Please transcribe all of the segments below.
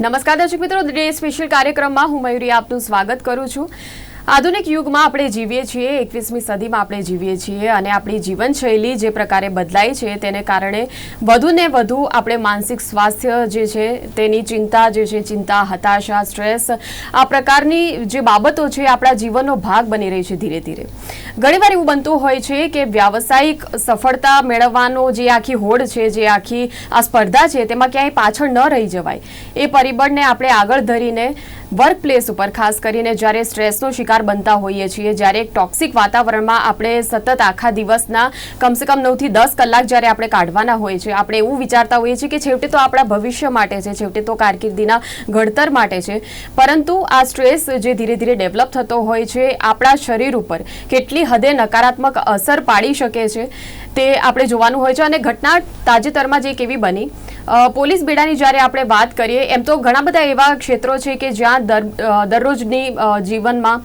નમસ્કાર દર્શક મિત્રો ડે સ્પેશિયલ કાર્યક્રમમાં હું મયુરી આપનું સ્વાગત કરું છું. આધુનિક યુગમાં આપણે જીવીએ છીએ, એકવીસમી સદીમાં આપણે જીવીએ છીએ અને આપણી જીવનશૈલી જે પ્રકારે બદલાઈ છે તેને કારણે વધુ ને વધુ આપણે માનસિક સ્વાસ્થ્ય જે છે તેની ચિંતા જે છે, ચિંતા, હતાશા, સ્ટ્રેસ, આ પ્રકારની જે બાબતો છે આપણા જીવનનો ભાગ બની રહી છે ધીરે ધીરે. ઘણીવાર એવું બનતું હોય છે કે વ્યાવસાયિક સફળતા મેળવવાનો જે આખી હોડ છે, જે આખી આ સ્પર્ધા છે તેમાં ક્યાંય પાછળ ન રહી જવાય. એ પરિબળને આપણે આગળ ધરીને વર્ક પ્લેસ ઉપર ખાસ કરીને જ્યારે સ્ટ્રેસનો શિકાર બનતા હોઈએ છીએ. જ્યારે એક ટોક્સિક વાતાવરણમાં આપણે સતત આખા દિવસના કમસે કમ નવથી દસ કલાક જ્યારે આપણે કાઢવાના હોય છે આપણે એવું વિચારતા હોઈએ છીએ કે છેવટે તો આપણા ભવિષ્ય માટે છે, છેવટે તો કારકિર્દીના ઘડતર માટે છે. પરંતુ આ સ્ટ્રેસ જે ધીરે ધીરે ડેવલપ થતો હોય છે, આપણા શરીર ઉપર કેટલી હદે નકારાત્મક અસર પાડી શકે છે, તે આપણે જોવાનું હોય છે અને ઘટના તાજેતરમાં જે કેવી બની. પોલીસ બેડાની જ્યારે આપણે વાત કરીએ, એમ તો ઘણા બધા એવા ક્ષેત્રો છે કે જ્યાં દર દરરોજની જીવનમાં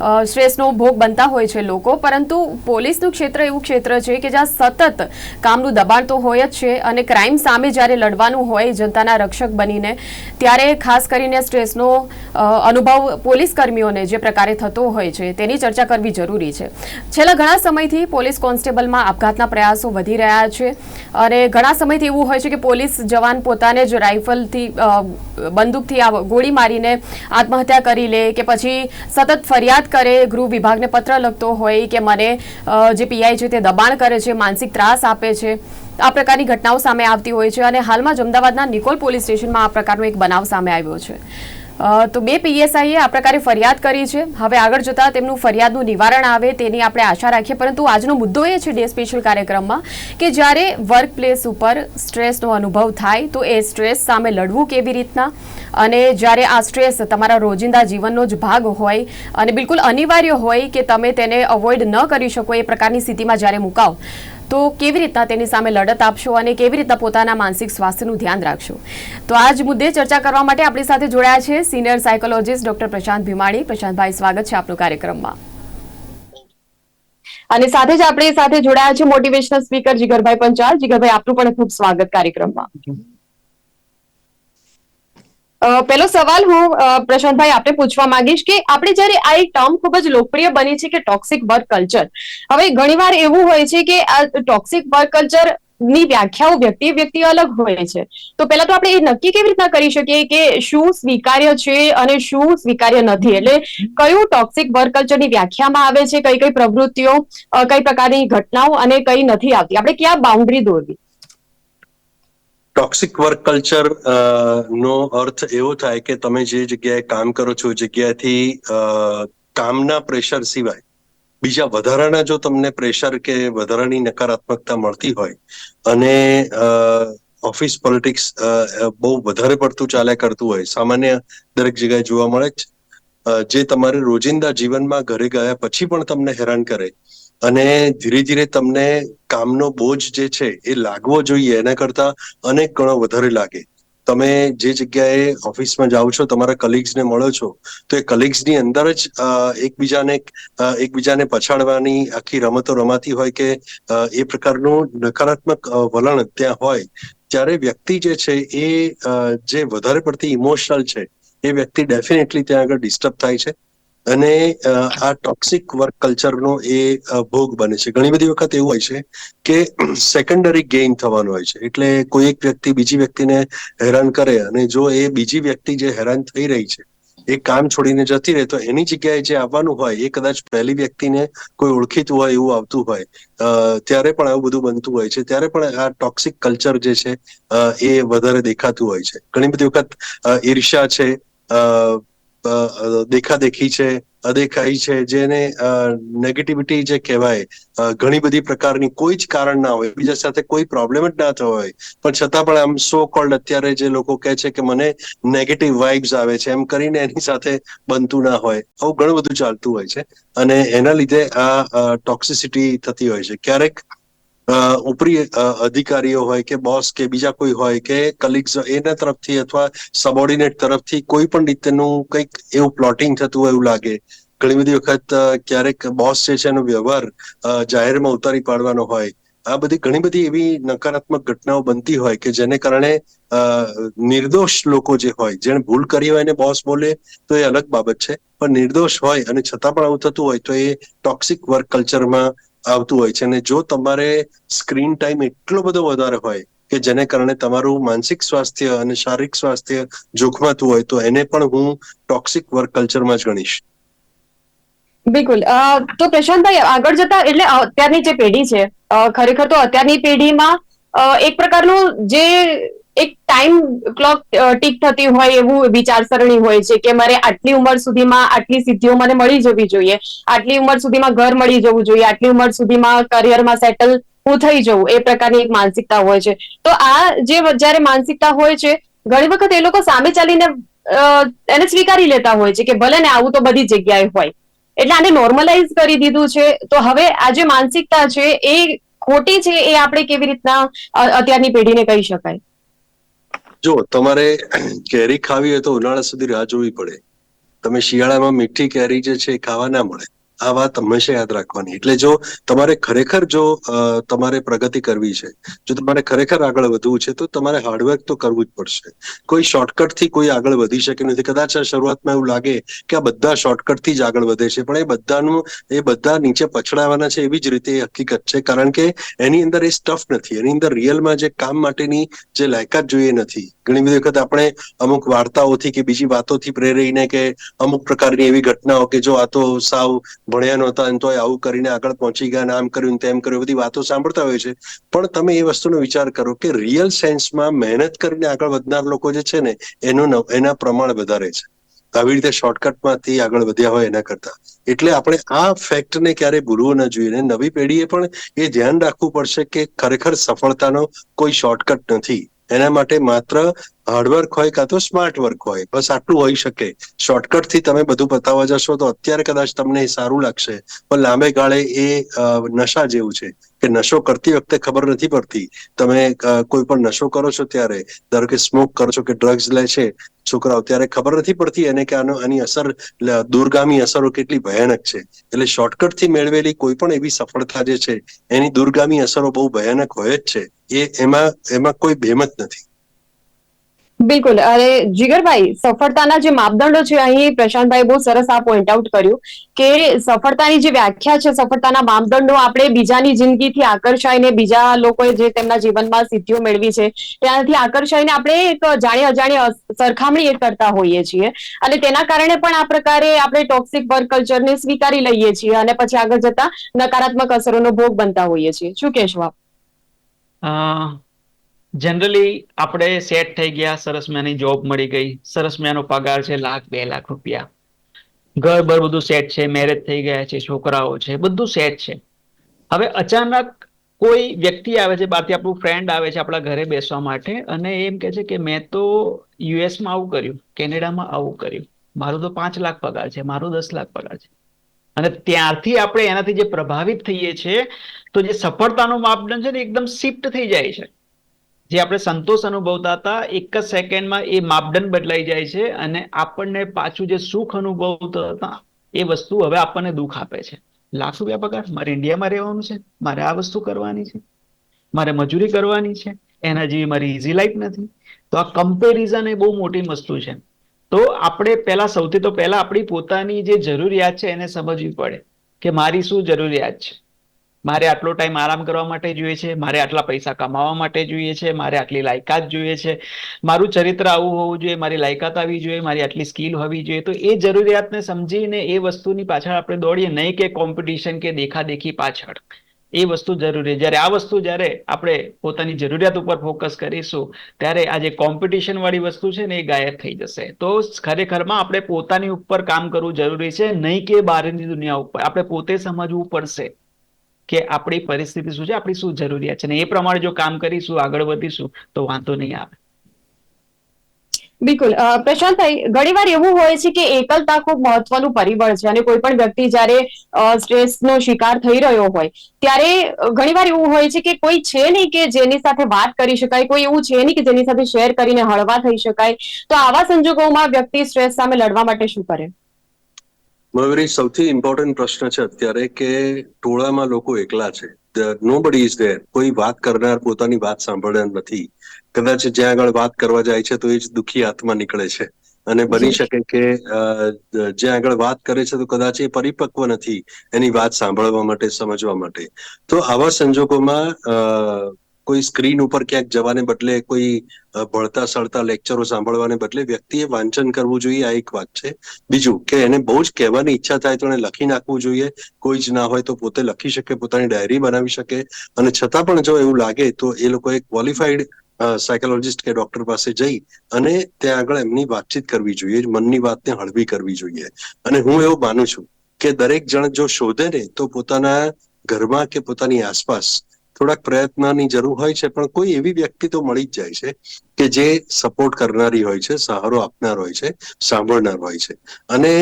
સ્ટ્રેસનો ભોગ બનતા હોય છે લોકો. પરંતુ પોલીસનું ક્ષેત્ર એવું ક્ષેત્ર છે કે જ્યાં સતત કામનું દબાણ તો હોય જ છે અને ક્રાઇમ સામે જ્યારે લડવાનું હોય જનતાના રક્ષક બનીને, ત્યારે ખાસ કરીને સ્ટ્રેસનો અનુભવ પોલીસ કર્મીઓને જે પ્રકારે થતો હોય છે તેની ચર્ચા કરવી જરૂરી છે. છેલ્લા ઘણા સમયથી પોલીસ કોન્સ્ટેબલમાં આપઘાતના પ્રયાસો વધી રહ્યા છે અને ઘણા સમયથી એવું હોય છે કે પોલીસ જવાન પોતાને જ રાઇફલથી બંદૂકથી ગોળી મારીને આત્મહત્યા કરી લે કે પછી સતત ફરિયાદ કરે, ગૃહ વિભાગને પત્ર લખતો હોય કે મને જે પીઆઈ છે તે દબાણ કરે છે, માનસિક ત્રાસ આપે છે, આ પ્રકારની ઘટનાઓ સામે આવતી હોય છે અને હાલમાં જ અમદાવાદના નિકોલ પોલીસ સ્ટેશનમાં આ પ્રકારનો એક બનાવ સામે આવ્યો છે. તો બે પીએસઆઈએ આ પ્રકારે ફરિયાદ કરી છે. હવે આગળ જતાં તેમનું ફરિયાદનું નિવારણ આવે તેની આપણે આશા રાખીએ. પરંતુ આજનો મુદ્દો એ છે ડે સ્પેશિયલ કાર્યક્રમમાં કે જ્યારે વર્ક પ્લેસ ઉપર સ્ટ્રેસનો અનુભવ થાય તો એ સ્ટ્રેસ સામે લડવું કેવી રીતના? અને જ્યારે આ સ્ટ્રેસ તમારા રોજિંદા જીવનનો જ ભાગ હોય અને બિલકુલ અનિવાર્ય હોય કે તમે તેને અવોઇડ ન કરી શકો એ પ્રકારની સ્થિતિમાં જ્યારે મુકાવ તો કેવી રીતના તેની સામે લડત આપશો અને કેવી રીતના પોતાના માનસિક સ્વાસ્થ્યનું ધ્યાન રાખશો? તો આ જ મુદ્દે ચર્ચા કરવા માટે આપણી સાથે જોડાયા છે senior psychologist doctor Prashant Bhimani. Prashantbhai, સ્વાગત છે આપનો કાર્યક્રમમાં. અને સાથે જ આપણે સાથે જોડાયા છે મોટિવેશનલ સ્પીકર જીગરભાઈ પંચાલ. જીગરભાઈ, આપનું પણ ખૂબ સ્વાગત કાર્યક્રમમાં. પહેલો સવાલ હું પ્રશાંતભાઈ આપને પૂછવા માંગીશ કે આપણે જ્યારે આ એક ટર્મ ખૂબ જ લોકપ્રિય બની છે કે ટોક્સિક વર્ક કલ્ચર હવે ઘણીવાર એવું હોય છે કે આ ટોક્સિક વર્ક કલ્ચરની વ્યાખ્યાઓ વ્યક્તિ વ્યક્તિ અલગ હોય છે. તો પહેલા તો આપણે એ નક્કી કેવી રીતના કરી શકીએ કે શું સ્વીકાર્ય છે અને શું સ્વીકાર્ય નથી? એટલે કયું ટોક્સિક વર્ક કલ્ચરની વ્યાખ્યામાં આવે છે કઈ કઈ પ્રવૃત્તિઓ કઈ પ્રકારની ઘટનાઓ અને કઈ નથી આવતી? આપણે ક્યાં બાઉન્ડ્રી દોરવી? ટોક્સિક વર્ક કલ્ચર નો અર્થ એવો થાય કે તમે જે જગ્યાએ કામ કરો છો જગ્યાથી કામના પ્રેશર સિવાય બીજા વધારાના જો તમને પ્રેશર કે વધારાની નકારાત્મકતા મળતી હોય અને ઓફિસ પોલિટિક્સ બહુ વધારે પડતું ચાલ્યા કરતું હોય સામાન્ય દરેક જગ્યાએ જોવા મળે અ, જે તમારે રોજિંદા જીવનમાં ઘરે ગયા પછી પણ તમને હેરાન કરે અને ધીરે ધીરે તમને કામનો બોજ જે છે એ લાગવો જોઈએ, એના કરતા અનેક ગણો વધારે લાગે. તમે જે જગ્યાએ ઓફિસમાં જાઓ છો, તમારા કલીગ્સને મળો છો, તો એ કલીગ્સની અંદર જ એકબીજાને એકબીજાને પછાડવાની આખી રમતો રમાતી હોય કે એ પ્રકારનું નકારાત્મક વલણ ત્યાં હોય, ત્યારે વ્યક્તિ જે છે એ જે વધારે પડતી ઇમોશનલ છે, એ વ્યક્તિ ડેફિનેટલી ત્યાં આગળ ડિસ્ટર્બ થાય છે. અને આ ટોક્સિક વર્ક કલ્ચરનો એ ભોગ બને છે. ઘણી બધી વખત એવું હોય છે કે સેકન્ડરી ગેઇન થવાનું હોય છે. એટલે કોઈ એક વ્યક્તિ બીજી વ્યક્તિને હેરાન કરે અને જો એ બીજી વ્યક્તિ જે હેરાન થઈ રહી છે એ કામ છોડીને જતી રહે તો એની જગ્યાએ જે આવવાનું હોય એ કદાચ પહેલી વ્યક્તિને કોઈ ઓળખીતું હોય એવું આવતું હોય ત્યારે પણ આવું બધું બનતું હોય છે. ત્યારે પણ આ ટોક્સિક કલ્ચર જે છે એ વધારે દેખાતું હોય છે. ઘણી બધી વખત અ, ઈર્ષ્યા છે દેખાદેખી છે, અદેખાઈ છે, જેને નેગેટિવિટી જે કહેવાય ઘણી બધી પ્રકારની કોઈ જ કારણ ના હોય, બીજા સાથે કોઈ પ્રોબ્લેમ જ ના થયો હોય. પણ છતાં પણ આમ સો કોલ્ડ અત્યારે જે લોકો કહે છે કે મને નેગેટિવ વાઇબ્સ આવે છે, એમ કરીને એની સાથે બનતું ના હોય, આવું ઘણું બધું ચાલતું હોય છે. અને એના લીધે આ ટોક્સિસિટી થતી હોય છે. ક્યારેક ઉપરી અધિકારીઓ હોય કે બોસ કે બીજા કોઈ હોય કે કલીગ્સ એના તરફથી અથવા સબોર્ડિનેટ તરફથી કોઈ પણ રીતનું કંઈક એવું પ્લોટિંગ થતું હોય એવું લાગે. ઘણી બધી વખત ક્યારેક બોસ જે છે એનો વ્યવહાર જાહેરમાં ઉતારી પાડવાનો હોય. આ બધી ઘણી બધી એવી નકારાત્મક ઘટનાઓ બનતી હોય કે જેને કારણે નિર્દોષ લોકો જે હોય, જેણે ભૂલ કરી હોય એને બોસ બોલે, તો એ અલગ બાબત છે. પણ નિર્દોષ હોય અને છતાં પણ આવું થતું હોય તો એ ટોક્સિક વર્ક કલ્ચરમાં આવતું હોય છે અને જો તમારે સ્ક્રીન ટાઈમ એટલો બધો વધારે હોય કે જેને કારણે તમારું માનસિક સ્વાસ્થ્ય અને શારીરિક સ્વાસ્થ્ય જોખમાતું હોય, તો એને પણ હું ટોક્સિક વર્ક કલ્ચરમાં જ ગણીશ. બિલકુલ. તો પ્રશાંતભાઈ, આગળ જતા એટલે અત્યારની જે પેઢી છે ખરેખર તો અત્યારની પેઢીમાં એક પ્રકારનું જે એક ટાઈમ ક્લોક ટીક થતી હોય એવું વિચારસરણી હોય છે કે મારે આટલી ઉંમર સુધીમાં આટલી સિદ્ધિઓ મને મળી જવી જોઈએ. આટલી ઉંમર સુધીમાં ઘર મળી જવું જોઈએ. આટલી ઉંમર સુધીમાં કરિયરમાં સેટલ હું થઈ જવું. એ પ્રકારની એક માનસિકતા હોય છે. તો આ જે જ્યારે માનસિકતા હોય છે, ઘણી વખત એ લોકો સામે ચાલીને એને સ્વીકારી લેતા હોય છે કે ભલે ને આવું તો બધી જગ્યાએ હોય. એટલે આને નોર્મલાઇઝ કરી દીધું છે. તો હવે આ જે માનસિકતા છે, એ ખોટી છે એ આપણે કેવી રીતના અત્યારની પેઢીને કહી શકાય. જો તમારે કેરી ખાવી હોય તો ઉનાળા સુધી રાહ જોવી પડે. તમે શિયાળામાં મીઠી કેરી જે છે એ ખાવા ના મળે. આ વાત હંમેશા યાદ રાખવાની. એટલે જો તમારે ખરેખર જો તમારે પ્રગતિ કરવી છે, જો તમારે ખરેખર આગળ વધવું છે, તો તમારે હાર્ડવર્ક તો કરવું જ પડશે. કોઈ શોર્ટકટથી કોઈ આગળ વધી શકે નથી. કદાચ શરૂઆતમાં એવું લાગે કે આ બધા શોર્ટકટથી જ આગળ વધે છે, પણ એ બધાનું, એ બધા નીચે પછડાવાના છે એવી જ રીતે હકીકત છે. કારણ કે એની અંદર એ સ્ટફ નથી. એની અંદર રિયલમાં જે કામ માટેની જે લાયકાત જોઈએ નથી. ઘણી બધી વખત આપણે અમુક વાર્તાઓથી કે બીજી વાતોથી પ્રેરાઈને કે અમુક પ્રકારની એવી ઘટનાઓ કે જો આ તો સાવ ભણ્યા નહોતા અને તોય આવું કરીને આગળ પહોંચી ગયા આમ કર્યું તેમ કર્યું, બધી વાતો સાંભળતા હોય છે. પણ તમે એ વસ્તુનો વિચાર કરો કે રિયલ સેન્સમાં મહેનત કરીને આગળ વધનાર લોકો જે છે ને, એનું એના પ્રમાણ વધારે છે. આવી રીતે શોર્ટકટમાંથી આગળ વધ્યા હોય એના કરતા. એટલે આપણે આ ફેક્ટને ક્યારે ભૂલવું ન જોઈએ અને નવી પેઢીએ પણ એ ધ્યાન રાખવું પડશે કે ખરેખર સફળતાનો કોઈ શોર્ટકટ નથી. એના માટે માત્ર હાર્ડવર્ક હોય કાં તો સ્માર્ટ વર્ક હોય. બસ આટલું હોઈ શકે. શોર્ટકટથી તમે બધું પતાવવા જશો તો અત્યારે કદાચ તમને સારું લાગશે. પણ લાંબે ગાળે એ નશા જેવું છે. કે નશો કરતી વખતે ખબર નથી પડતી. તમે કોઈ પણ નશો કરો છો ત્યારે, ધારો કે સ્મોક કરો છો કે ડ્રગ્સ લે છે, છોકરાઓ, ત્યારે ખબર નથી પડતી એને કે આનો, આની અસર દૂરગામી અસરો કેટલી ભયાનક છે. એટલે શોર્ટકટથી મેળવેલી કોઈ પણ એવી સફળતા જે છે, એની દૂરગામી અસરો બહુ ભયાનક હોય જ છે. એ એમાં એમાં કોઈ બેમત નથી. બિલકુલ. અરે, જીગરભાઈ, સફળતાના જે માપદંડો છે, અહીં પ્રશાંતભાઈ બહુ સરસ આ પોઈન્ટ આઉટ કર્યું કે સફળતાની જે વ્યાખ્યા છે, સફળતાના માપદંડો આપણે બીજાની જિંદગીથી આકર્ષાઈને, બીજા લોકોએ જે તેમના જીવનમાં સિદ્ધિઓ મેળવી છે, ત્યાંથી આકર્ષાઈને આપણે એક જાણે અજાણે સરખામણી એ કરતા હોઈએ છીએ. અને તેના કારણે પણ આ પ્રકારે આપણે ટોક્સિક વર્ક કલ્ચરને સ્વીકારી લઈએ છીએ અને પછી આગળ જતા નકારાત્મક અસરોનો ભોગ બનતા હોઈએ છીએ. શું કહેશો આપ? જનરલી આપણે સેટ થઈ ગયા, સરસ મજાની જોબ મળી ગઈ. સરસ મજાનો પગાર છે, લાખ, બે લાખ રૂપિયા. ઘર બર બધું સેટ છે મેરેજ થઈ ગયા છે, છોકરાઓ છે, બધું સેટ છે. હવે અચાનક કોઈ વ્યક્તિ આવે છે બહારથી આપણું ફ્રેન્ડ આવે છે, આપણા ઘરે બેસવા માટે, અને એમ કે છે કે, મેં તો યુએસમાં આવું કર્યું, કેનેડામાં આવું કર્યું. મારું તો પાંચ લાખ પગાર છે, મારું દસ લાખ પગાર છે. અને ત્યારથી આપણે એનાથી જે પ્રભાવિત થઈએ છીએ તો જે સફળતાનો માપદંડ છે ને, એકદમ શિફ્ટ થઈ જાય છે. જે આપણે સંતોષ અનુભવતા હતા, એક જ સેકન્ડમાં એ માપદંડ બદલાઈ જાય છે અને આપણને પાછું જે સુખ અનુભવતા હતા, એ વસ્તુ હવે આપણને દુઃખ આપે છે. લાખ રૂપિયા પગાર, મારે ઇન્ડિયામાં રહેવાનું છે, મારે આ વસ્તુ કરવાની છે, મારે મજૂરી કરવાની છે, એના જેવી મારી ઇઝી લાઈફ નથી. તો આ કમ્પેરિઝન એ બહુ મોટી વસ્તુ છે. તો આપણે પહેલા, સૌથી તો પહેલા આપણી પોતાની જે જરૂરિયાત છે એને સમજવી પડે કે મારી શું જરૂરિયાત છે. મારે આટલો ટાઈમ આરામ કરવા માટે જોઈએ છે, મારે આટલા પૈસા કમાવા માટે જોઈએ છે, મારે આટલી લાયકાત જોઈએ છે. મારું ચરિત્ર આવું હોવું જોઈએ, મારી લાયકાત આવી જોઈએ, મારી આટલી સ્કિલ હોવી જોઈએ. તો એ જરૂરિયાતને સમજીને એ વસ્તુની પાછળ આપણે દોડીએ, નહીં કે કોમ્પિટિશન કે દેખાદેખી પાછળ. એ વસ્તુ જરૂરી. જ્યારે આ વસ્તુ જ્યારે આપણે પોતાની જરૂરિયાત ઉપર ફોકસ કરીશું, ત્યારે આ જે કોમ્પિટિશન વાળી વસ્તુ છે ને એ ગાયબ થઈ જશે. તો ખરેખરમાં આપણે પોતાની ઉપર કામ કરવું જરૂરી છે, નહીં કે બહારની દુનિયા ઉપર. આપણે પોતે સમજવું પડશે. કે આપણી પરિસ્થિતિ શું છે, આપણી શું જરૂરિયાત છે ને એ પ્રમાણે જો કામ કરીશું, આગળ વધીશું, તો વાંધો નહીં આવે. બિલકુલ. પ્રશાંતભાઈ ઘણીવાર એવું હોય છે કે એકલતા ખૂબ મહત્વનું પરિબળ છે અને કોઈ પણ વ્યક્તિ જ્યારે સ્ટ્રેસનો શિકાર થઈ રહ્યો હોય, ત્યારે ઘણીવાર એવું હોય છે કે કોઈ છે નહીં કે જેની સાથે વાત કરી શકાય, કોઈ એવું છે નહીં કે જેની સાથે શેર કરીને હળવા થઈ શકાય, તો આવા સંજોગોમાં વ્યક્તિ સ્ટ્રેસ સામે લડવા માટે શું કરે? મયુરી સૌથી ઇમ્પોર્ટન્ટ પ્રશ્ન છે અત્યારે કે ટોળામાં લોકો એકલા છે. નો બડી ઇઝ ધેર કોઈ વાત કરનાર પોતાની વાત સાંભળનાર નથી. કદાચ જ્યાં આગળ વાત કરવા જાય છે તો એ જ દુઃખી આત્મા નીકળે છે. અને બની શકે કે જ્યાં આગળ વાત કરે છે તો કદાચ એ પરિપક્વ નથી એની વાત સાંભળવા માટે સમજવા માટે. તો આવા સંજોગોમાં અ, કોઈ સ્ક્રીન ઉપર ક્યાંક જવાને બદલે કોઈ ભળતા સળતા લેક્ચરો સાંભળવાને બદલે વ્યક્તિએ વાંચન કરવું જોઈએ, આ એક વાત છે. બીજું કે એને બહુ જ કહેવાની ઈચ્છા થાય તો એને લખી નાખવું જોઈએ. કોઈ જ ના હોય તો પોતે લખી શકે, પોતાની ડાયરી બનાવી શકે. અને છતાં પણ જો એવું લાગે તો એ લોકો એક ક્વોલિફાઈડ સાયકોલોજીસ્ટ કે ડોક્ટર પાસે જઈ અને ત્યાં આગળ એમની વાતચીત કરવી જોઈએ, મનની વાતને હળવી કરવી જોઈએ. અને હું એવું માનું છું કે દરેક જણ જો શોધે ને તો પોતાના ઘરમાં કે પોતાની આસપાસ થોડાક પ્રયત્નની જરૂર હોય છે, પણ કોઈ એવી વ્યક્તિ તો મળી જ જાય છે કે જે સપોર્ટ કરનારી હોય છે, સહારો આપનાર હોય છે, સાંભળનાર હોય છે. અને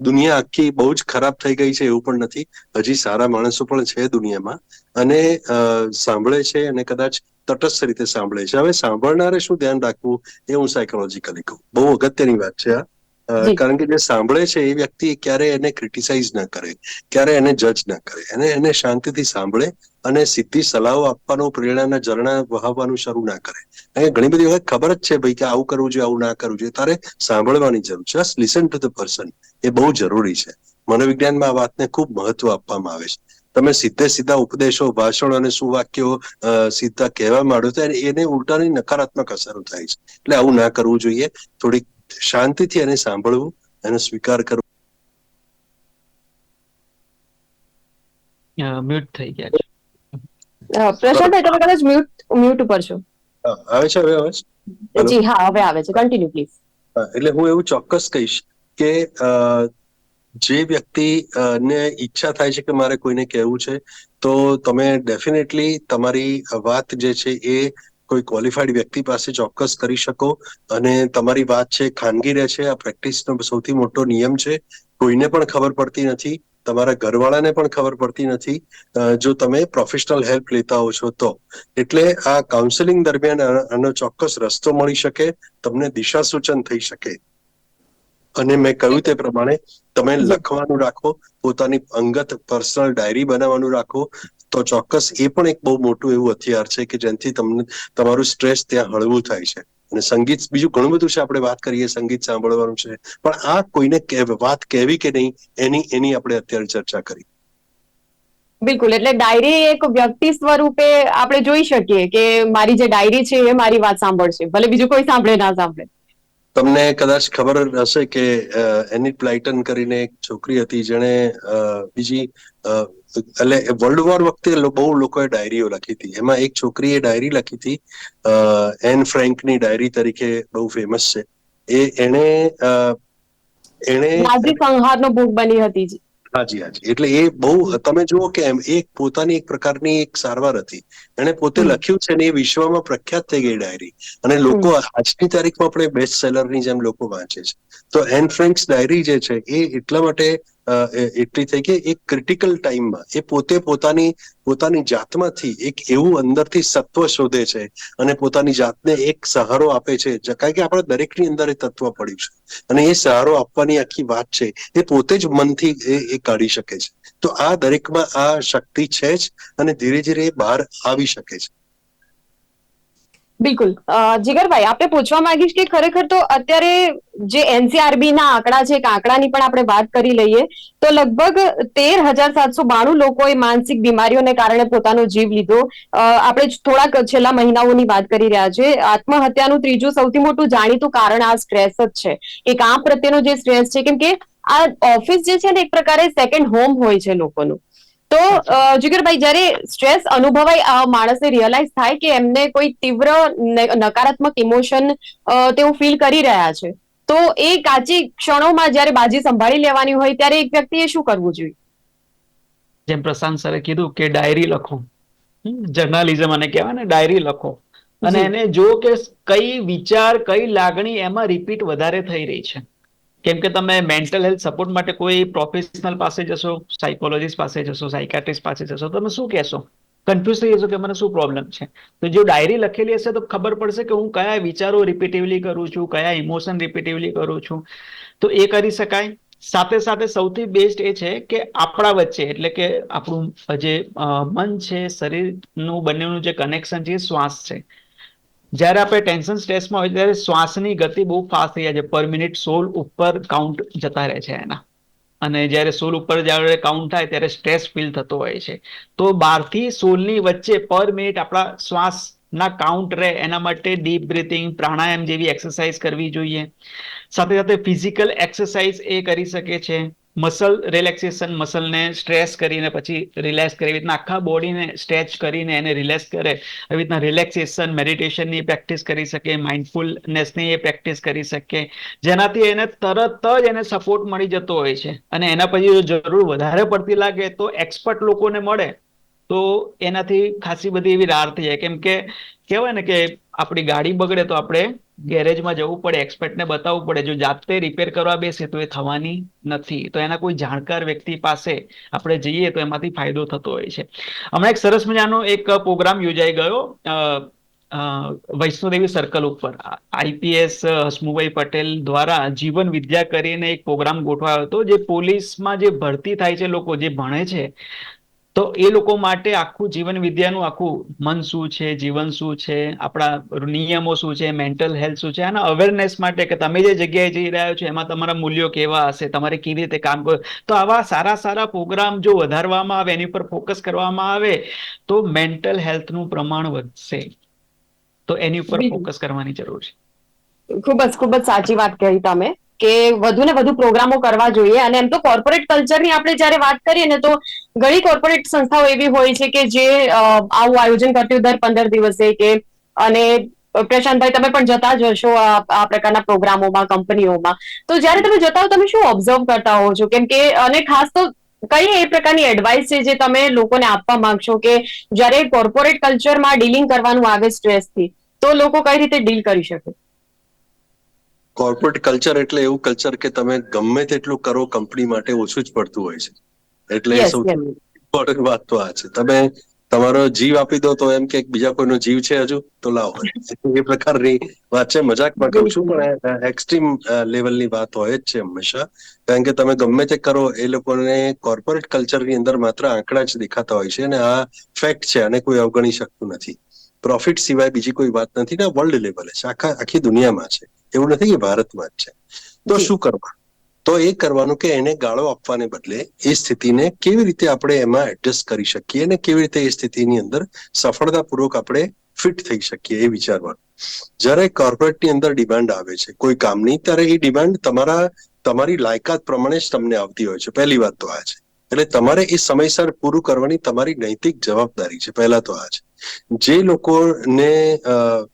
દુનિયા આખી બહુ જ ખરાબ થઈ ગઈ છે એવું પણ નથી. હજી સારા માણસો પણ છે દુનિયામાં. અને સાંભળે છે અને કદાચ તટસ્થ રીતે સાંભળે છે. હવે સાંભળનારે શું ધ્યાન રાખવું એ હું સાયકોલોજીકલી કહું. બહુ અગત્યની વાત છે આ. કારણ કે જે સાંભળે છે એ વ્યક્તિ ક્યારે એને ક્રિટિસાઇઝ ના કરે ક્યારે એને જજ ના કરે. એને એને શાંતિથી સાંભળે અને સીધી સલાહો આપવાનું પ્રેરણાના ઝરણા વહાવવાનું શરૂ ના કરે. અને ઘણી બધી વખત ખબર જ છે ભાઈ કે આવું કરવું જોઈએ આવું ના કરવું જોઈએ. તારે સાંભળવાની જરૂર છે. Just listen to the person એ બહુ જરૂરી છે. મનોવિજ્ઞાનમાં આ વાતને ખૂબ મહત્વ આપવામાં આવે છે. તમે સીધે સીધા ઉપદેશો ભાષણો અને સુવાક્યો સીધા કહેવા માંડો તો એને ઉલટાની નકારાત્મક અસરો થાય છે. એટલે આવું ના કરવું જોઈએ. થોડીક શાંતિથી એને સાંભળવું એનો સ્વીકાર કરવો. મ્યુટ થઈ ગયા છે. પ્રશાંતભાઈ તમે કદાચ મ્યુટ મ્યુટ ઉપર છો. આવે છે હવે અવાજ? જી હા હવે આવે છે. કન્ટિન્યુ પ્લીઝ એટલે હું એવું ચોક્કસ કહીશ કે અ, જે વ્યક્તિ ને ઈચ્છા થાય છે કે મારે કોઈને કહેવું છે તો તમે ડેફિનેટલી તમારી વાત જે છે એ કોઈ ક્વોલિફાઈડ વ્યક્તિ પાસે ચોક્કસ કરી શકો. અને તમારી વાત છે, ખાનગી રહે છે, આ પ્રેક્ટિસનો સૌથી મોટો નિયમ છે. કોઈને પણ ખબર પડતી નથી. તમારા ઘરવાળાને પણ ખબર પડતી નથી. જો તમે પ્રોફેશનલ હેલ્પ લેતા હો છો તો. એટલે આ કાઉન્સેલિંગ દરમિયાન આનો ચોક્કસ રસ્તો મળી શકે, તમને દિશા સૂચન થઈ શકે. અને મેં કહ્યું તે પ્રમાણે, તમે લખવાનું રાખો, પોતાની અંગત પર્સનલ ડાયરી બનાવવાનું રાખો. તો ચોક્કસ એ પણ એક બહુ મોટું એવું હથિયાર છે કે જેનાથી તમને તમારું સ્ટ્રેસ ત્યાં હળવું થાય છે. અને સંગીત બીજું ઘણું બધું છે આપણે વાત કરીએ સંગીત સાંભળવાનું છે. પણ આ કોઈને વાત કહેવી કે નહીં એની એની આપણે અત્યારે ચર્ચા કરી. બિલકુલ એટલે ડાયરી એક વ્યક્તિ સ્વરૂપે આપણે જોઈ શકીએ કે મારી જે ડાયરી છે એ મારી વાત સાંભળશે ભલે બીજું કોઈ સાંભળે ના સાંભળે. તમને કદાચ ખબર હશે કે અ, એનિટ પ્લાઇટન કરીને એક છોકરી હતી જેણે બીજી એટલે વર્લ્ડ વોર વખતે બહુ લોકોએ ડાયરીઓ લખી હતી. એમાં એક છોકરીએ ડાયરી લખી હતી એન ફ્રેન્કની ડાયરી તરીકે બહુ ફેમસ છે. એ એણે એણે નાઝી સંહારનો ભોગ બની હતી હાજી હાજી. એટલે એ બહુ તમે જુઓ કે એમ એ પોતાની એક પ્રકારની એક સારવાર હતી. એણે પોતે લખ્યું છે ને એ વિશ્વમાં પ્રખ્યાત થઈ ગઈ ડાયરી અને લોકો આજની તારીખમાં આપણે બેસ્ટ સેલરની જેમ લોકો વાંચે છે. તો એન ફ્રેન્ક્સ ડાયરી જે છે એ એટલા માટે એટલી થઈ કે એક ક્રિટિકલ ટાઈમમાં એ પોતે પોતાની પોતાની જાતમાંથી એક એવું અંદરથી સત્વ શોધે છે અને પોતાની જાતને એક સહારો આપે છે. કારણ કે આપણા દરેકની અંદર એ તત્વ પડ્યું છે. અને એ સહારો આપવાની આખી વાત છે, એ પોતે જ મનથી એ કાઢી શકે છે. તો આ દરેકમાં આ શક્તિ છે જ અને ધીરે ધીરે એ બહાર આવી શકે છે. બિલકુલ. જીગરભાઈ આપણે પૂછવા માંગીશ કે ખરેખર તો અત્યારે જે એનસીઆરબી ના આંકડા છે, એક આંકડાની પણ આપણે વાત કરી લઈએ, તો લગભગ તેર હજાર સાતસો બાણું લોકોએ માનસિક બીમારીઓને કારણે પોતાનો જીવ લીધો. આપણે થોડાક છેલ્લા મહિનાઓની વાત કરી રહ્યા છે. આત્મહત્યાનું ત્રીજું સૌથી મોટું જાણીતું કારણ આ સ્ટ્રેસ જ છે. કે કામ પ્રત્યેનો જે સ્ટ્રેસ છે, કેમ કે આ ઓફિસ જે છે ને, એક પ્રકારે સેકન્ડ હોમ હોય છે લોકોનું. તો જીગરભાઈ જ્યારે સ્ટ્રેસ અનુભવાય આ માણસને રિયલાઇઝ થાય કે એમને કોઈ તીવ્ર નકારાત્મક ઇમોશન તેઓ ફીલ કરી રહ્યા છે. તો એ કાચી ક્ષણોમાં જ્યારે બાજી સંભાળી લેવાની હોય ત્યારે એક વ્યક્તિએ શું કરવું જોઈએ? જેમ પ્રશાંત સરે કીધું કે ડાયરી લખો. જર્નાલિઝમ અને કહેવાય ને ડાયરી લખો. અને એને જો કે કઈ વિચાર કઈ લાગણી એમાં રિપીટ વધારે થઈ રહી છે. કેમ કે તમે મેન્ટલ હેલ્થ સપોર્ટ માટે કોઈ પ્રોફેશનલ પાસે જશો સાયકોલોજીસ્ટ પાસે જશો સાયકાટ્રિસ્ટ પાસે જશો તમે શું કહેશો? કન્ફ્યુઝ થઈ જશો કે મને શું પ્રોબ્લેમ છે? તો જો ડાયરી લખેલી હશે તો ખબર પડશે કે હું કયા વિચારો રિપીટિવલી કરું છું, કયા ઇમોશન રિપીટિવલી કરું છું. તો એ કરી શકાય. સાથે સાથે સૌથી બેસ્ટ એ છે કે આપણા વચ્ચે, એટલે કે આપણું જે મન છે, શરીરનું બંનેનું જે કનેક્શન છે શ્વાસ છે. જ્યારે આપણે ટેન્શન સ્ટ્રેસમાં હોય ત્યારે શ્વાસની ગતિ બહુ ફાસ્ટ થઈ જાય છે. પર મિનિટ સોલ ઉપર કાઉન્ટ જતા રહે છે એના. અને જ્યારે સોલ ઉપર જ્યારે કાઉન્ટ થાય ત્યારે સ્ટ્રેસ ફીલ થતો હોય છે. તો બારથી સોલની વચ્ચે પર મિનિટ આપણા શ્વાસના કાઉન્ટ રહે એના માટે ડીપ બ્રીથિંગ પ્રાણાયામ જેવી એક્સરસાઇઝ કરવી જોઈએ. સાથે સાથે ફિઝિકલ એક્સરસાઇઝ એ કરી શકે છે. મસલ રિલેક્સેશન મસલને સ્ટ્રેસ કરીને પછી રિલેક્સ કરી. એવી રીતના આખા બોડીને સ્ટ્રેચ કરીને એને રિલેક્સ કરે. એવી રીતના રિલેક્સેશન મેડિટેશનની પ્રેક્ટિસ કરી શકે માઇન્ડફુલનેસની એ પ્રેક્ટિસ કરી શકે. જેનાથી એને તરત જ એને સપોર્ટ મળી જતો હોય છે. અને એના પછી જો જરૂર વધારે પડતી લાગે તો એક્સપર્ટ લોકોને મળે. તો એનાથી ખાસી બધી એવી રાર થઈ જાય. કેમ કે કહેવાય ને કે આપણી ગાડી બગડે તો આપણે ગેરેજમાં જવું પડે, એક્સપર્ટને બતાવવું પડે. જો જાતે રિપેર કરવા બેસે તો એ થવાની નથી. તો એના કોઈ જાણકાર વ્યક્તિ પાસે આપણે જઈએ તો એમાંથી ફાયદો થતો હોય છે. હમણાં એક સરસ મજાનો એક પ્રોગ્રામ યોજાઈ ગયો વૈષ્ણોદેવી સર્કલ ઉપર. આઈપીએસ હસમુભાઈ પટેલ દ્વારા જીવન વિદ્યા કરીને એક પ્રોગ્રામ ગોઠવાયો હતો, જે પોલીસમાં જે ભરતી થાય છે લોકો જે ભણે છે તો એ લોકો માટે આખું જીવન વિદ્યાનું આખું મન શું છે જીવન શું છે આપણા નિયમો શું છે મેન્ટલ હેલ્થ શું છે આના અવેરનેસ માટે કે તમે જે જગ્યાએ જઈ રહ્યા છો એમાં તમારા મૂલ્યો કેવા હશે તમારે કેવી રીતે કામ કરો તો આવા સારા સારા પ્રોગ્રામ જો વધારવામાં આવે એની પર ફોકસ કરવામાં આવે તો મેન્ટલ હેલ્થનું પ્રમાણ વધશે. તો એની ઉપર ફોકસ કરવાની જરૂર છે. ખૂબ જ ખૂબ જ સાચી વાત કહી તમે. કે વધુ ને વધુ પ્રોગ્રામો કરવા જોઈએ. અને એમ તો કોર્પોરેટ કલ્ચરની આપણે જ્યારે વાત કરીએ ને તો ઘણી કોર્પોરેટ સંસ્થાઓ એવી હોય છે કે જે આવું આયોજન કરતી હોય દર પંદર દિવસે કે, અને પ્રશાંતભાઈ તમે પણ જતા જ હશો આ પ્રકારના પ્રોગ્રામોમાં, કંપનીઓમાં. તો જ્યારે તમે જતા હો, તમે શું ઓબ્ઝર્વ કરતા હો છો? કેમ કે, અને ખાસ તો કઈ એ પ્રકારની એડવાઇસ છે જે તમે લોકોને આપવા માંગશો કે જ્યારે કોર્પોરેટ કલ્ચરમાં ડીલિંગ કરવાનું આવે સ્ટ્રેસથી તો લોકો કઈ રીતે ડીલ કરી શકે? કોર્પોરેટ કલ્ચર એટલે એવું કલ્ચર કે તમે ગમે તેટલું કરો કંપની માટે ઓછું જ પડતું હોય છે. એટલે સૌથી ઇમ્પોર્ટન્ટ વાત તો આ છે. તમે તમારો જીવ આપી દો તો એમ કે બીજા કોઈનો જીવ છે હજુ તો લાવો. એ પ્રકારની વાત છે. મજાકમાં કહું છું પણ એક્સ્ટ્રીમ લેવલની વાત હોય જ છે હંમેશા. કારણ કે તમે ગમે તે કરો એ લોકોને કોર્પોરેટ કલ્ચરની અંદર માત્ર આંકડા જ દેખાતા હોય છે અને આ ફેક્ટ છે અને કોઈ અવગણી શકતું નથી. પ્રોફિટ સિવાય બીજી કોઈ વાત નથી ને વર્લ્ડ લેવલે છે. આખા આખી દુનિયામાં છે. એવું નથી કે ભારતમાં જ છે. તો શું કરવા? તો એ કરવાનું કે એને ગાળો આપવાને બદલે એ સ્થિતિને કેવી રીતે આપણે એમાં એડજસ્ટ કરી શકીએ અને કેવી રીતે એ સ્થિતિની અંદર સફળતાપૂર્વક આપણે ફિટ થઈ શકીએ એ વિચારવાનું. જ્યારે કોર્પોરેટની અંદર ડિમાન્ડ આવે છે કોઈ કામની ત્યારે એ ડિમાન્ડ તમારા તમારી લાયકાત પ્રમાણે જ તમને આવતી હોય છે. પહેલી વાત તો આ છે. એટલે તમારે એ સમયસર પૂરું કરવાની તમારી નૈતિક જવાબદારી છે, પહેલા તો આ છે જે લોકોને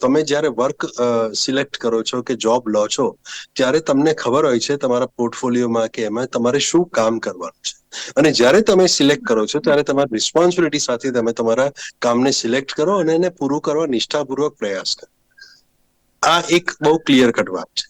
તમે જ્યારે વર્ક સિલેક્ટ કરો છો કે જોબ લો છો, ત્યારે તમને ખબર હોય છે તમારા પોર્ટફોલિયોમાં કે એમાં તમારે શું કામ કરવાનું છે. અને જ્યારે તમે સિલેક્ટ કરો છો, ત્યારે તમારી રિસ્પોન્સિબિલિટી સાથે તમે તમારા કામને સિલેક્ટ કરો અને એને પૂરું કરવા નિષ્ઠાપૂર્વક પ્રયાસ કરો. આ એક બહુ ક્લિયર કટ વાત છે.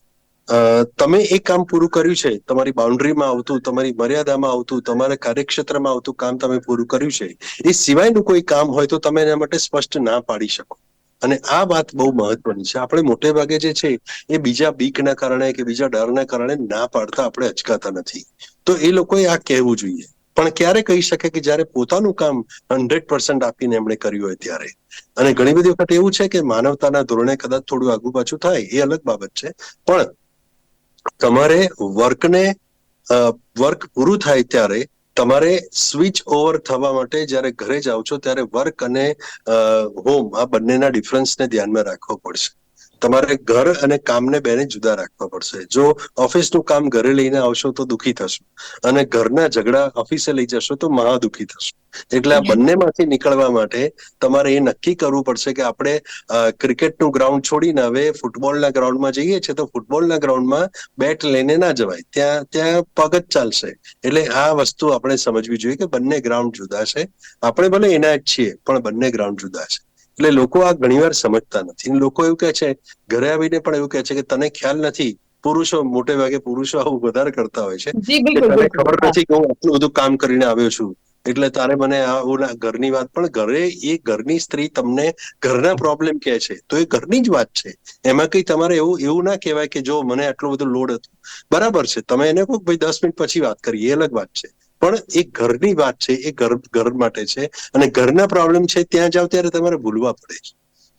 તમે એ કામ પૂરું કર્યું છે, તમારી બાઉન્ડ્રીમાં આવતું, તમારી મર્યાદામાં આવતું, તમારા કાર્યક્ષેત્રમાં આવતું કામ તમે પૂરું કર્યું છે, એ સિવાયનું કોઈ કામ હોય તો તમે એના માટે સ્પષ્ટ ના પાડી શકો. અને આ વાત બહુ મહત્વની છે. આપણે મોટે ભાગે જે છે, એ બીજા બીકના કારણે કે બીજા ડરના કારણે ના પાડતા આપણે અચકાતા નથી. તો એ લોકોએ આ કહેવું જોઈએ. પણ ક્યારે કહી શકે કે જ્યારે પોતાનું કામ હંડ્રેડ પર્સન્ટ આપીને એમણે કર્યું હોય ત્યારે? અને ઘણી બધી વખત એવું છે કે માનવતાના ધોરણે કદાચ થોડું આગુ પાછું થાય, એ અલગ બાબત છે. પણ તમારે વર્કને વર્ક પૂરું થાય ત્યારે તમારે સ્વિચ ઓવર થવા માટે જ્યારે ઘરે જાઓ છો ત્યારે વર્ક અને હોમ આ બંનેના ડિફરન્સને ધ્યાનમાં રાખવો પડશે. તમારે ઘર અને કામને બેને જુદા રાખવા પડશે. જો ઓફિસનું કામ ઘરે લઈને આવશો તો દુખી થશો. અને ઘરના ઝઘડા ઓફિસે લઈ જશો તો મહા દુખી થશો. એટલે આ બંનેમાંથી નીકળવા માટે તમારે એ નક્કી કરવું પડશે કે આપણે ક્રિકેટનું ગ્રાઉન્ડ છોડીને હવે ફૂટબોલના ગ્રાઉન્ડમાં જઈએ છીએ તો ફૂટબોલના ગ્રાઉન્ડમાં બેટ લઈને ના જવાય. ત્યાં ત્યાં પગ જ ચાલશે. એટલે આ વસ્તુ આપણે સમજવી જોઈએ કે બંને ગ્રાઉન્ડ જુદા છે. આપણે ભલે એના જ છીએ પણ બંને ગ્રાઉન્ડ જુદા છે. એટલે લોકો આ ઘણીવાર સમજતા નથી. લોકો એવું કહે છે ઘરે આવીને પણ એવું કહે છે કે તને ખ્યાલ નથી પુરુષો મોટે ભાગે પુરુષો આવું વધારે કરતા હોય છે. તને ખબર નથી કે હું આટલું બધું કામ કરીને આવ્યો છું. એટલે તારે મને આ ઘરની વાત પણ ઘરે એ ઘરની સ્ત્રી તમને ઘરના પ્રોબ્લેમ કહે છે. તો એ ઘરની જ વાત છે. એમાં કઈ તમારે એવું એવું ના કહેવાય કે જો મને આટલો બધો લોડ હતો. બરાબર છે. તમે એને કહો ભાઈ દસ મિનિટ પછી વાત કરીએ એ અલગ વાત છે. પણ એ ઘરની વાત છે, એ ઘર ઘર માટે છે. અને ઘરના પ્રોબ્લેમ છે, ત્યાં જાઓ ત્યારે તમારે ભૂલવા પડે છે.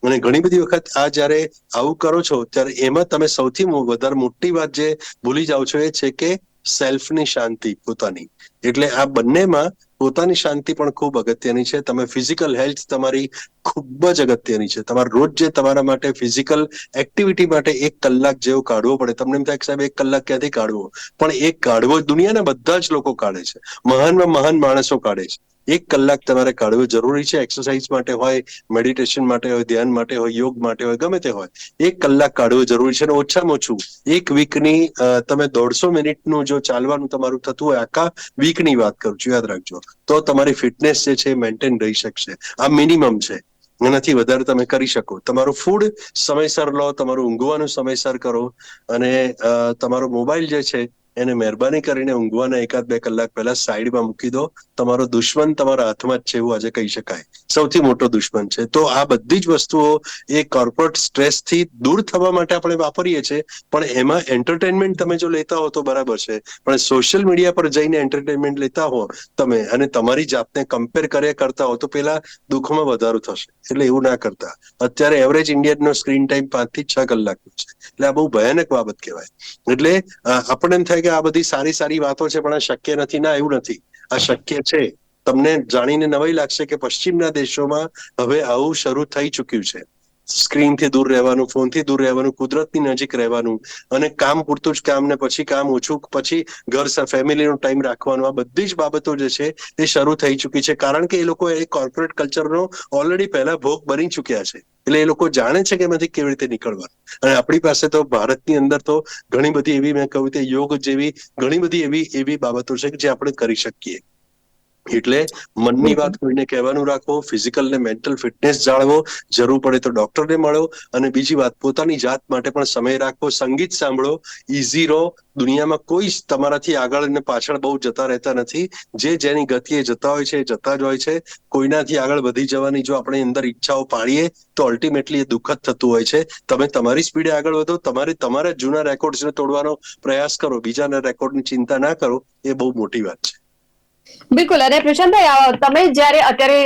અને ઘણી બધી વખત આ જ્યારે આવું કરો છો, ત્યારે એમાં તમે સૌથી વધારે મોટી વાત જે ભૂલી જાઓ છો એ છે કે સેલ્ફની શાંતિ પોતાની. એટલે આ બંનેમાં પોતાની શાંતિ પણ ખૂબ અગત્યની છે. તમે ફિઝિકલ હેલ્થ તમારી ખૂબ જ અગત્યની છે. તમારે રોજ જે તમારા માટે ફિઝિકલ એક્ટિવિટી માટે એક કલાક જેવો કાઢવો પડે. તમને એમ થાય કે સાહેબ, એક કલાક ક્યાંથી કાઢવો? પણ એક કાઢવો દુનિયાના બધા જ લોકો કાઢે છે. મહાનમાં મહાન માણસો કાઢે છે. એક કલાક તમારે કાઢવો જરૂરી છે. એક્સરસાઇઝ માટે હોય મેડિટેશન માટે હોય, ધ્યાન માટે હોય, યોગ માટે હોય, ગમે તે હોય, એક કલાક કાઢવો જરૂરી છે અને ઓછામાં ઓછું એક વીકની તમે દોઢસો મિનિટનું જો ચાલવાનું તમારું થતું હોય, આખા વીકની વાત કરું છું, યાદ રાખજો. તો તમારી ફિટનેસ જે છે મેન્ટેન રહી શકશે. આ મિનિમમ છે. એનાથી વધારે તમે કરી શકો. તમારું ફૂડ સમયસર લો, તમારું ઊંઘવાનું સમયસર કરો અને તમારો મોબાઈલ જે છે એને મહેરબાની કરીને ઊંઘવાના એકાદ બે કલાક પહેલા સાઈડમાં મૂકી દો. તમારો દુશ્મન તમારા હાથમાં જ છે એવું આજે કહી શકાય. સૌથી મોટો દુશ્મન છે. તો આ બધી જ વસ્તુઓ એ કોર્પોરેટ સ્ટ્રેસથી દૂર થવા માટે આપણે વાપરીએ છીએ. પણ એમાં એન્ટરટેનમેન્ટ તમે જો લેતા હો તો બરાબર છે. પણ સોશિયલ મીડિયા પર જઈને એન્ટરટેનમેન્ટ લેતા હો તમે અને તમારી જાતને કમ્પેર કર્યા કરતા હો તો પેલા દુઃખમાં વધારો થશે. એટલે એવું ના કરતા. અત્યારે એવરેજ ઇન્ડિયનનો સ્ક્રીન ટાઈમ પાંચથી છ કલાકનો છે. એટલે આ બહુ ભયાનક બાબત કહેવાય. એટલે આપણને એમ થાય કે આ બધી સારી સારી વાતો છે, પણ આ શક્ય નથી. ના, એવું નથી. આ શક્ય છે. તમને જાણીને નવાઈ લાગશે કે પશ્ચિમના દેશોમાં હવે આવું શરૂ થઈ ચુક્યું છે. સ્ક્રીનથી દૂર રહેવાનું ફોનથી દૂર રહેવાનું, કુદરતની નજીક રહેવાનું અને કામ પૂરતું જ કામ ને પછી કામ ઓછું, પછી ઘર ફેમિલીનો ટાઈમ રાખવાનો. આ બધી જ બાબતો જે છે એ શરૂ થઈ ચૂકી છે. કારણ કે એ લોકો એ કોર્પોરેટ કલ્ચરનો ઓલરેડી પહેલા ભોગ બની ચૂક્યા છે. એટલે એ લોકો જાણે છે કે એમાંથી કેવી રીતે નીકળવાનું. અને આપણી પાસે તો ભારતની અંદર તો ઘણી બધી એવી, મેં કહ્યું યોગ જેવી ઘણી બધી એવી એવી બાબતો છે કે જે આપણે કરી શકીએ. એટલે મનની વાત કોઈને કહેવાનું રાખો ફિઝિકલ ને મેન્ટલ ફિટનેસ જાળવો જરૂર પડે તો ડોક્ટરને મળો અને બીજી વાત પોતાની જાત માટે પણ સમય રાખો સંગીત સાંભળો ઇઝી રહો. દુનિયામાં કોઈ તમારાથી આગળ અને પાછળ બહુ જતા રહેતા નથી. જે જેની ગતિએ જતા હોય છે એ જતા જ હોય છે. કોઈનાથી આગળ વધી જવાની જો આપણે અંદર ઈચ્છાઓ પાડીએ તો અલ્ટિમેટલી એ દુઃખદ થતું હોય છે. તમે તમારી સ્પીડે આગળ વધો તમારે તમારા જૂના રેકોર્ડ્સને તોડવાનો પ્રયાસ કરો બીજાના રેકોર્ડની ચિંતા ના કરો એ બહુ મોટી વાત છે. બિલકુલ અને પ્રશાંતભાઈ તમે જ્યારે અત્યારે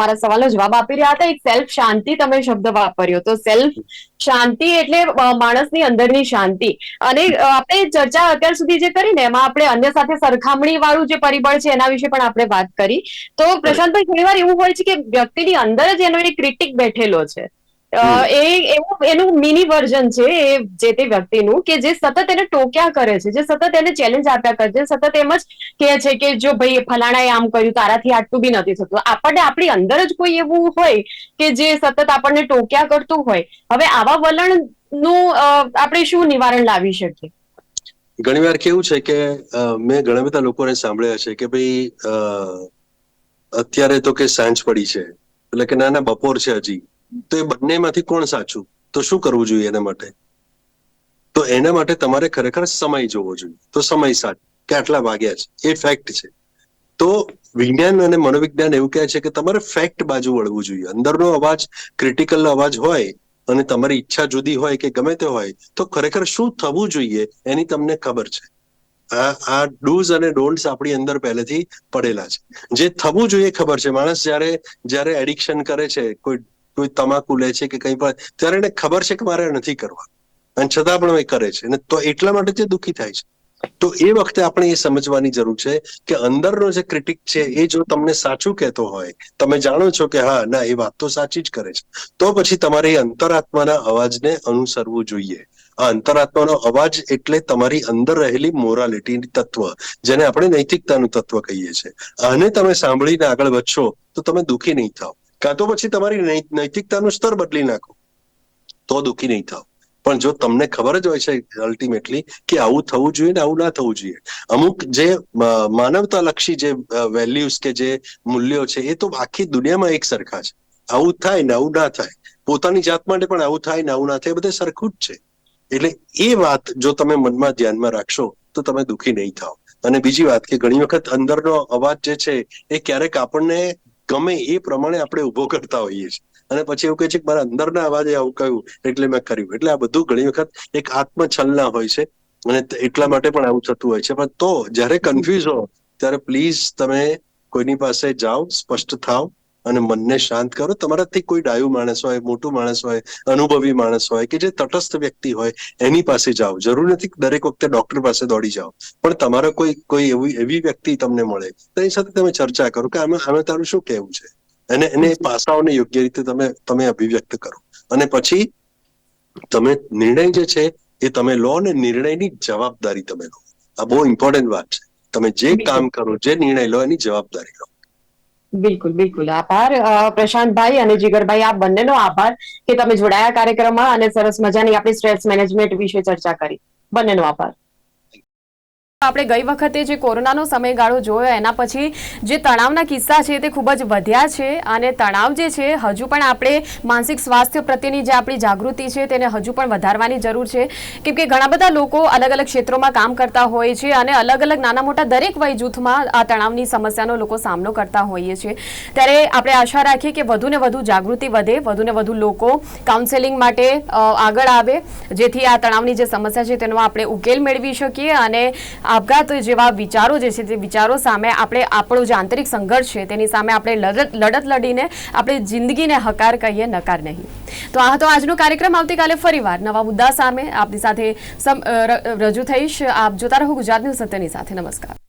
મારા સવાલનો જવાબ આપી રહ્યા હતા એક સેલ્ફ શાંતિ તમે શબ્દ વાપર્યો. તો સેલ્ફ શાંતિ એટલે માણસની અંદરની શાંતિ. અને આપણે ચર્ચા અત્યાર સુધી જે કરી ને એમાં આપણે અન્ય સાથે સરખામણી વાળું જે પરિબળ છે એના વિશે પણ આપણે વાત કરી. તો પ્રશાંતભાઈ ઘણીવાર એવું હોય છે કે વ્યક્તિની અંદર જ એનો એક ક્રિટિક બેઠેલો છે. એ એવું એનું મિની વર્ઝન છે એ જે તે વ્યક્તિનું કે જે સતત એને ટોક્યા કરે છે જે સતત એને ચેલેન્જ આપ્યા કરે છે સતત એમ જ કહે છે કે જો ભાઈ ફલાણાએ આમ કર્યું તારાથી આટલું બી નથી થતું. આપણને આપણી અંદર જ કોઈ એવું હોય કે જે સતત આપણને ટોક્યા કરતું હોય. હવે આવા વલણનું અ, આપણે શું નિવારણ લાવી શકીએ? ઘણીવાર કેવું છે કે મેં ઘણા બધા લોકોને સાંભળ્યા છે કે ભાઈ અત્યારે તો કે સાંજ પડી છે. એટલે કે ના ના બપોર છે હજી. તો એ બંનેમાંથી કોણ સાચું? તો શું કરવું જોઈએ એના માટે? તો એના માટે તમારે ખરેખર સમય જોવો જોઈએ. તો સમય સાચ. કે આટલા વાગ્યા છે. એ ફેક્ટ છે. તો વિજ્ઞાન અને મનોવિજ્ઞાન એવું કહે છે કે તમારે ફેક્ટ બાજુ વળવું જોઈએ. અંદરનો અવાજ ક્રિટિકલ અવાજ હોય અને તમારી ઈચ્છા જુદી હોય કે ગમે તે હોય, તો ખરેખર શું થવું જોઈએ એની તમને ખબર છે. આ આ ડૂઝ અને ડોન્ટ્સ આપણી અંદર પહેલેથી પડેલા છે. જે થવું જોઈએ ખબર છે. માણસ જ્યારે જ્યારે એડિક્શન કરે છે, કોઈ કોઈ તમાકુ લે છે કે કંઈ પણ, ત્યારે એને ખબર છે કે મારે નથી કરવા. અને છતાં પણ એ કરે છે. અને તો એટલા માટે તે દુઃખી થાય છે. તો એ વખતે આપણે એ સમજવાની જરૂર છે કે અંદરનો જે ક્રિટિક છે, એ જો તમને સાચું કહેતો હોય, તમે જાણો છો કે હા, ના, એ વાત તો સાચી જ કરે છે. તો પછી તમારે એ અંતરાત્માના અવાજને અનુસરવું જોઈએ. આ અંતરાત્માનો અવાજ એટલે તમારી અંદર રહેલી મોરાલિટી તત્વ, જેને આપણે નૈતિકતાનું તત્વ કહીએ છીએ. આને તમે સાંભળીને આગળ વધશો, તો તમે દુઃખી નહીં થાવ. કાં તો પછી તમારી નૈતિકતાનું સ્તર બદલી નાખો. તો દુઃખી નહીં થાવ પણ જો તમને ખબર જ હોય છે અલ્ટિમેટલી કે આવું થવું જોઈએ ને આવું ના થવું જોઈએ. અમુક જે માનવતાલક્ષી જે વેલ્યુઝ કે જે મૂલ્યો છે એ તો આખી દુનિયામાં એક સરખા છે. આવું થાય ને આવું ના થાય. પોતાની જાત માટે પણ આવું થાય ને આવું ના થાય બધે સરખું જ છે. એટલે એ વાત જો તમે મનમાં ધ્યાનમાં રાખશો તો તમે દુઃખી નહીં થાવ અને બીજી વાત કે ઘણી વખત અંદરનો અવાજ જે છે એ ક્યારેક આપણને ગમે એ પ્રમાણે આપણે ઊભો કરતા હોઈએ છીએ. અને પછી એવું કહે છે કે મારા અંદરના અવાજે આવું કહ્યું એટલે મેં કર્યું. એટલે આ બધું ઘણી વખત એક આત્મછલના હોય છે અને એટલા માટે પણ આવું થતું હોય છે. પણ તો જ્યારે કન્ફ્યુઝ હો, ત્યારે પ્લીઝ તમે કોઈની પાસે જાઓ, સ્પષ્ટ થાઓ અને મનને શાંત કરો. તમારાથી કોઈ ડાયું માણસ હોય મોટું માણસ હોય અનુભવી માણસ હોય કે જે તટસ્થ વ્યક્તિ હોય એની પાસે જાઓ. જરૂર નથી દરેક વખતે ડોક્ટર પાસે દોડી જાઓ. પણ તમારા કોઈ કોઈ એવી એવી વ્યક્તિ તમને મળે. તેની સાથે તમે ચર્ચા કરો કે આમાં આમાં તારું શું કહેવું છે? અને એને પાસાઓને યોગ્ય રીતે તમે તમે અભિવ્યક્ત કરો. અને પછી તમે નિર્ણય જે છે એ તમે લો અને નિર્ણયની જવાબદારી તમે લો. આ બહુ ઇમ્પોર્ટન્ટ વાત છે. તમે જે કામ કરો જે નિર્ણય લો એની જવાબદારી લો. બિલકુલ બિલકુલ. આભાર. પ્રશાંતભાઈ અને જીગરભાઈ આ બંનેનો આભાર કે તમે જોડાયા કાર્યક્રમમાં અને સરસ મજાની આપણી સ્ટ્રેસ મેનેજમેન્ટ વિશે ચર્ચા કરી. બંનેનો આભાર. આપણે ગઈ વખતે જે કોરોનાનો સમયગાળો જોયો, એના પછી જે તણાવના કિસ્સા છે તે ખૂબ જ વધ્યા છે અને તણાવ જે છે, હજુ પણ આપણે માનસિક સ્વાસ્થ્ય પ્રત્યેની જે આપણી જાગૃતિ છે તેને હજુ પણ વધારવાની જરૂર છે. કેમ કે ઘણા બધા લોકો અલગ અલગ ક્ષેત્રોમાં કામ કરતા હોય છે અને અલગ અલગ નાના મોટા દરેક વય જૂથમાં આ તણાવની સમસ્યાનો લોકો સામનો કરતા હોઈએ છીએ. ત્યારે આપણે આશા રાખીએ કે વધુ ને વધુ જાગૃતિ વધે, વધુ ને વધુ લોકો કાઉન્સેલિંગ માટે આગળ આવે, જેથી આ તણાવની જે સમસ્યા છે તેનો આપણે ઉકેલ મેળવી શકીએ અને આપઘાત જેવા વિચારો જે છે તે વિચારો સામે આપણે આપણો જે આંતરિક સંઘર્ષ છે તેની સામે આપણે લડત લડત લડીને આપણે જિંદગીને હકાર કહીએ, નકાર નહીં. તો આ હતો આજનો કાર્યક્રમ. આવતીકાલે ફરીવાર નવા મુદ્દા સામે આપની સાથે રજૂ થઈશ. આપ જોતા રહો ગુજરાત ન્યૂઝ સત્યની સાથે. નમસ્કાર.